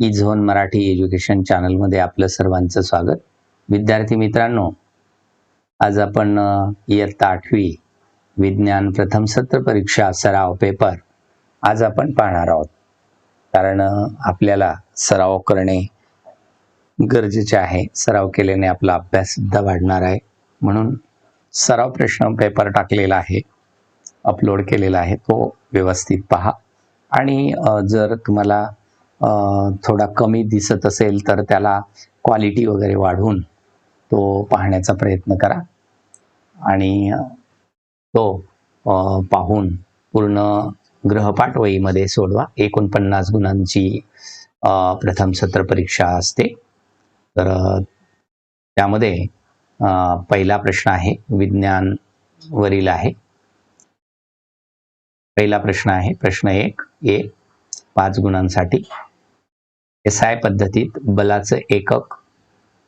E zone Marathi education चॅनलमध्ये आपलं सर्वांचं स्वागत. विद्यार्थी मित्रांनो आज आपण इयत्ता आठवी विज्ञान प्रथम सत्र परीक्षा सराव पेपर आज आपण पाहणार आहोत. कारण आपल्याला सराव करणे गरजेचे आहे. सराव केल्याने आपला अभ्यास सुद्धा वाढणार आहे. म्हणून सराव प्रश्न पेपर टाकलेला आहे. अपलोड केलेला आहे. तो व्यवस्थित पहा. आणि जर तुम्हाला थोडा कमी दिसत असेल तर त्याला क्वालिटी वगैरे वाढवून तो पाहण्याचा प्रयत्न करा. आणि तो पाहून पूर्ण ग्रहपाठ वहीमध्ये सोडवा. एकोणपन्नास गुणांची प्रथम सत्र परीक्षा असते. तर त्यामध्ये पहिला प्रश्न आहे विज्ञान वरील आहे. पहिला प्रश्न आहे प्रश्न एक ए पाच गुणांसाठी. एस आय पद्धतीत बलाचं एकक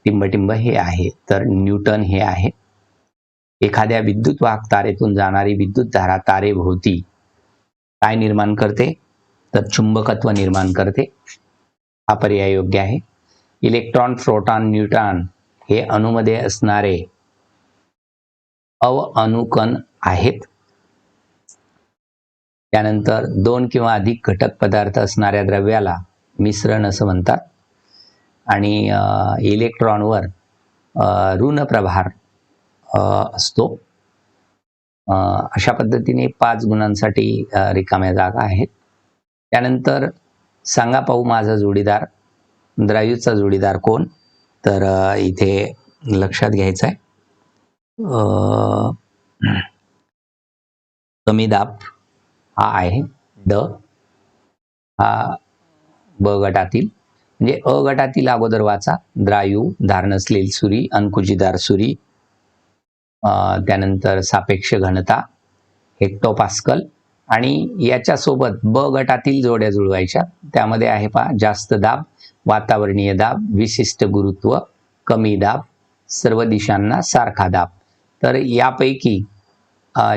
टिंबटिंब हे आहे तर न्यूटन हे आहे. एखाद्या विद्युत वाहक तारेतून जाणारी विद्युत धारा तारेभोवती काय निर्माण करते? तर चुंबकत्व निर्माण करते. हा पर्याय योग्य आहे. इलेक्ट्रॉन प्रोटॉन न्यूटॉन हे अणुमध्ये असणारे अवअणुकण आहेत. त्यानंतर दोन किंवा अधिक घटक पदार्थ असणाऱ्या द्रव्याला मिश्रण असं म्हणतात. आणि इलेक्ट्रॉनवर ऋण प्रभार असतो. अशा पद्धतीने पाच गुणांसाठी रिकाम्या जागा आहेत. त्यानंतर सांगा पाहू माझा जोडीदार द्रायूचा जोडीदार कोण? तर इथे लक्षात घ्यायचं आहे कमी दाब हा आहे. ड हा ब गटातील म्हणजे अ गटातील अगोदर वाचा. द्रायू धारणसलेल सुरी अंकुजीदार सुरी त्यानंतर सापेक्ष घनता हेक्टोपास्कल आणि याच्यासोबत ब गटातील जोड्या जुळवायच्या. त्यामध्ये आहे पहा जास्त दाब वातावरणीय दाब विशिष्ट गुरुत्व कमी दाब सर्व दिशांना सारखा दाब. तर यापैकी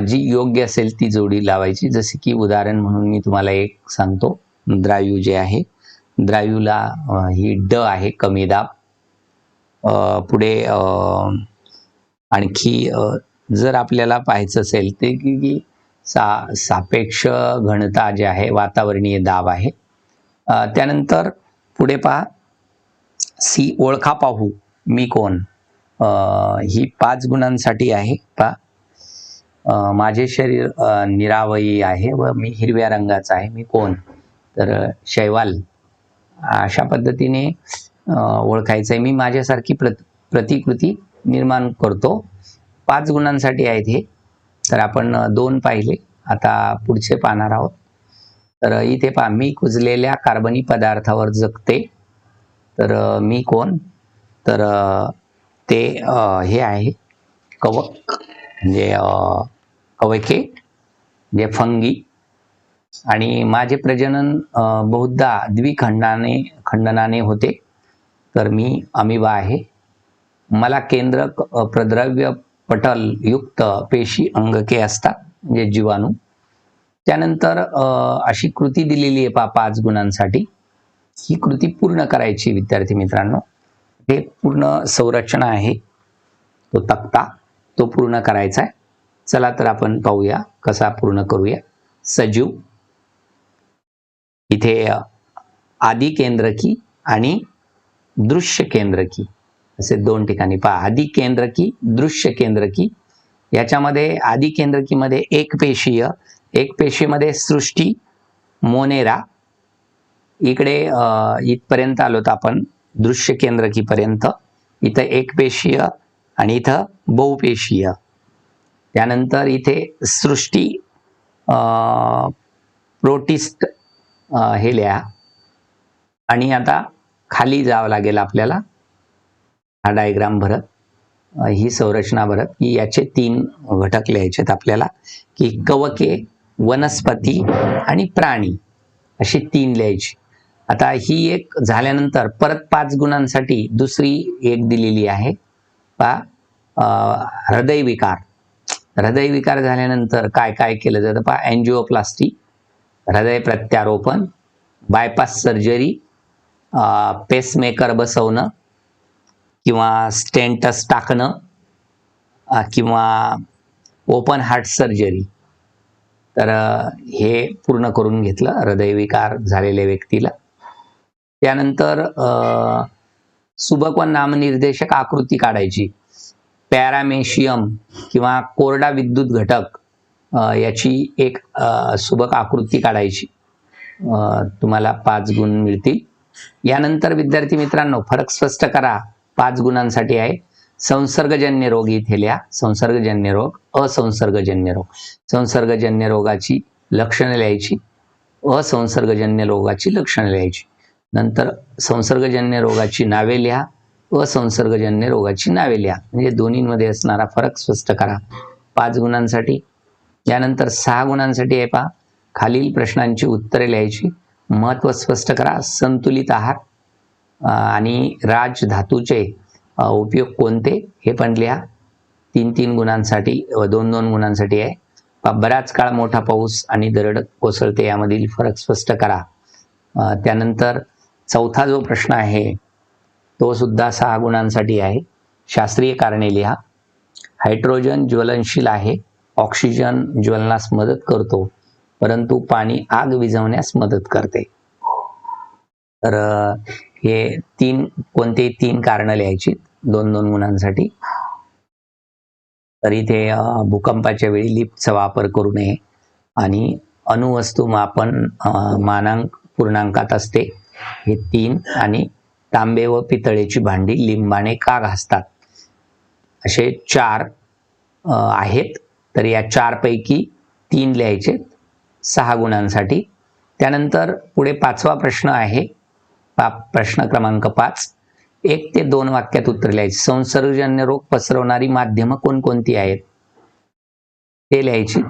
जी योग्य असेल ती जोडी लावायची. जसे की उदाहरण म्हणून मी तुम्हाला एक सांगतो. द्रायू जे आहे द्रायूला ही ड आहे कमी दाब. पुढे आणखी जर आपल्याला पाहायचं असेल ते की की सा सापेक्ष घनता जे आहे वातावरणीय दाब आहे. त्यानंतर पुढे पहा. सी ओळखा पाहू. मी कोण? ही पाच गुणांसाठी आहे पहा. माझे शरीर निरावयी आहे व मी हिरव्या रंगाचा आहे. मी कोण? तर शैवाल. अशा पद्धतीने ओळखायचं आहे मी माझ्यासारखी प्रत प्रतिकृती निर्माण करतो. पाच गुणांसाठी आहेत हे. तर आपण दोन पाहिले. आता पुढचे पाहणार आहोत. तर इथे पहा मी कुजलेल्या कार्बनी पदार्थावर जगते. तर मी कोण? तर ते हे आहे. कवक म्हणजे कवके म्हणजे फंगी आणि माझे प्रजनन बहुधा द्विखंडाने खंडनाने होते. तर मी अमिबा आहे. मला केंद्रक प्रद्रव्य पटल युक्त पेशी अंगके असतात म्हणजे जीवाणू. त्यानंतर अशी कृती दिलेली आहे पा पाच गुणांसाठी. ही कृती पूर्ण करायची विद्यार्थी मित्रांनो. हे पूर्ण संरचना आहे. तो तक्ता तो पूर्ण करायचा आहे. चला तर आपण पाहूया कसा पूर्ण करूया. सजीव इथे आदी केंद्रकी आणि दृश्य केंद्रकी असे दोन ठिकाणी पहा. आदी केंद्रकी दृश्य केंद्रकी याच्यामध्ये आदी केंद्रकीमध्ये एक पेशीय एक पेशीमध्ये सृष्टी मोनेरा. इकडे इथपर्यंत आलोत आपण दृश्य केंद्रकीपर्यंत इथं एक पेशीय आणि इथं बहुपेशीय त्यानंतर इथे सृष्टी प्रोटिस्ट हे लिहा. आणि आता खाली जावं लागेल आपल्याला. हा डायग्राम भरत. ही संरचना भरत की याचे तीन घटक लिहायचेत आपल्याला. की कवके वनस्पती आणि प्राणी अशी तीन लिहायची. आता ही एक झाल्यानंतर परत पाच गुणांसाठी दुसरी एक दिलेली आहे. पहा. हृदयविकार. हृदयविकार झाल्यानंतर काय काय केलं जातं? पहा अँजिओप्लास्टी हृदय प्रत्यारोपण बायपास सर्जरी पेसमेकर बसवणं किंवा स्टेंटस टाकणं किंवा ओपन हार्ट सर्जरी तर हे पूर्ण करून घेतलं हृदयविकार झालेल्या व्यक्तीला. त्यानंतर सुबक व नामनिर्देशक आकृती काढायची. पॅरामेशियम किंवा कोरडा विद्युत घटक याची एक सुबक आकृती काढायची. तुम्हाला पाच गुण मिळतील. यानंतर विद्यार्थी मित्रांनो फरक स्पष्ट करा. पाच गुणांसाठी आहे. संसर्गजन्य रोग इथे लिहा. संसर्गजन्य रोग असंसर्गजन्य रोग. संसर्गजन्य रोगाची लक्षणं लिहायची. असंसर्गजन्य रोगाची लक्षणं लिहायची. नंतर संसर्गजन्य रोगाची नावे लिहा. असंसर्गजन्य रोगाची नावे लिहा. म्हणजे दोन्हीमध्ये असणारा फरक स्पष्ट करा. पाच गुणांसाठी यानंतर सहा गुणांसाठी आहे पहा. खालील प्रश्नांची उत्तरे लिहायची. महत्त्व स्पष्ट करा. संतुलित आहार. आणि राज धातूचे उपयोग कोणते? हे पण लिहा. तीन तीन गुणांसाठी दोन दोन गुणांसाठी आहे. बराच काळ मोठा पाऊस आणि दरड कोसळते यामधील फरक स्पष्ट करा. त्यानंतर चौथा जो प्रश्न आहे तो सुद्धा सहा गुणांसाठी आहे. शास्त्रीय कारणे लिहा. हायड्रोजन ज्वलनशील आहे. ऑक्सिजन ज्वलनास मदत करतो परंतु पाणी आग विझवण्यास मदत करते. तर हे तीन कोणते तीन कारण लिहायची? दोन दोन गुणांसाठी. तर इथे भूकंपाच्या वेळी लिफ्टचा वापर करू नये आणि अणुवस्तू मापन मानांक पूर्णांकात असते. हे तीन आणि तांबे व पितळेची भांडी लिंबाने का घासतात? असे चार आहेत. तर या चारपैकी तीन लिहायचे सहा गुणांसाठी. त्यानंतर पुढे पाचवा प्रश्न आहे. पा प्रश्न क्रमांक पाच. एक ते दोन वाक्यात उत्तर लिहायचे. संसर्गजन्य रोग पसरवणारी माध्यमं कोणकोणती आहेत? ते लिहायची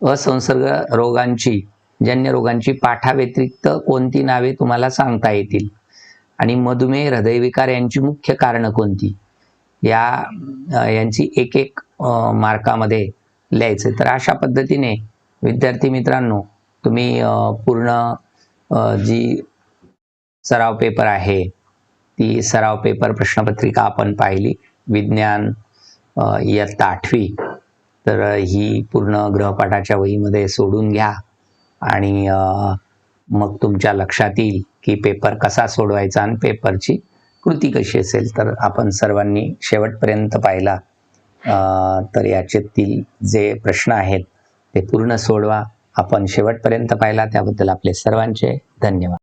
असंसर्ग रोगांची जन्य रोगांची पाठाव्यतिरिक्त कोणती नावे तुम्हाला सांगता येतील? आणि मधुमेह हृदयविकार यांची मुख्य कारणं कोणती? या यांची एक एक मार्कामध्ये लिहायचं. तर अशा पद्धतीने विद्यार्थी मित्रांनो तुम्ही पूर्ण जी सराव पेपर आहे ती सराव पेपर प्रश्नपत्रिका आपण पाहिली. विज्ञान इयत्ता आठवी. तर ही पूर्ण ग्रहपाठाच्या वहीमध्ये सोडून घ्या आणि मग तुमच्या लक्षात येईल की पेपर कसा सोडवायचा आणि पेपरची कृती कशी असेल. तर आपण सर्वांनी शेवटपर्यंत पाहिला. तर याच्यातील जे प्रश्न आहेत ते पूर्ण सोडवा. आपण शेवटपर्यंत पाहिला त्याबद्दल आपले सर्वांचे धन्यवाद.